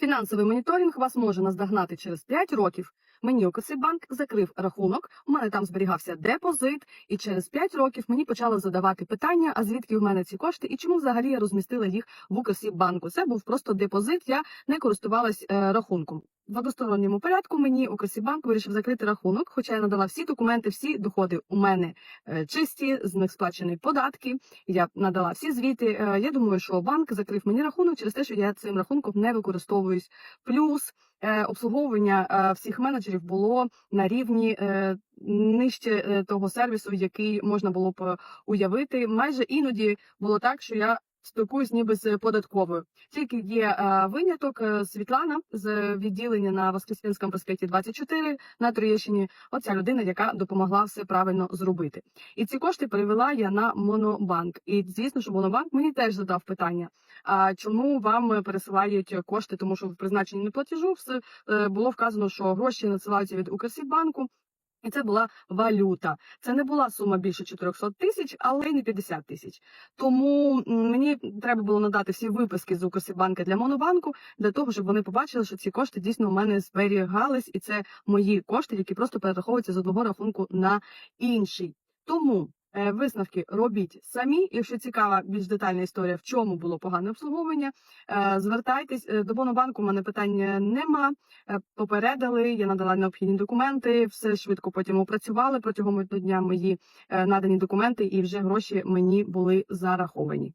Фінансовий моніторинг вас може наздогнати через 5 років. Мені Укрсибанк закрив рахунок, у мене там зберігався депозит, і через 5 років мені почали задавати питання, а звідки в мене ці кошти і чому взагалі я розмістила їх в Укрсибанку. Це був просто депозит, я не користувалась е, рахунком. В односторонньому порядку мені Укрсибанк вирішив закрити рахунок, хоча я надала всі документи, всі доходи у мене е, чисті, з них сплачені податки. Я надала всі звіти. Е, Я думаю, що банк закрив мені рахунок через те, що я цим рахунком не використовуюсь. Плюс е, обслуговування всіх менеджерів було на рівні нижче того сервісу, який можна було б уявити. Майже іноді було так, що я спілкуюсь ніби з податковою. Тільки є е, виняток е, Світлана з відділення на Воскресенському проспекті 24 на Троєщині. Оця людина, яка допомогла все правильно зробити. І ці кошти перевела я на Монобанк. І звісно, що Монобанк мені теж задав питання: а чому вам пересилають кошти? Тому що в призначенні неплатежу все е, було вказано, що гроші надсилаються від Укрсібанку. І це була валюта. Це не була сума більше 400 тисяч, але й не 50 тисяч. Тому мені треба було надати всі виписки з Укрсибанка для Монобанку для того, щоб вони побачили, що ці кошти дійсно у мене зберігались, і це мої кошти, які просто перераховуються з одного рахунку на інший. Тому висновки робіть самі. Якщо цікава більш детальна історія, в чому було погане обслуговування, е, звертайтесь Е, до Бонобанку. У мене питання нема. Е, Попередили, я надала необхідні документи, все швидко потім опрацювали протягом дня мої е, надані документи, і вже гроші мені були зараховані.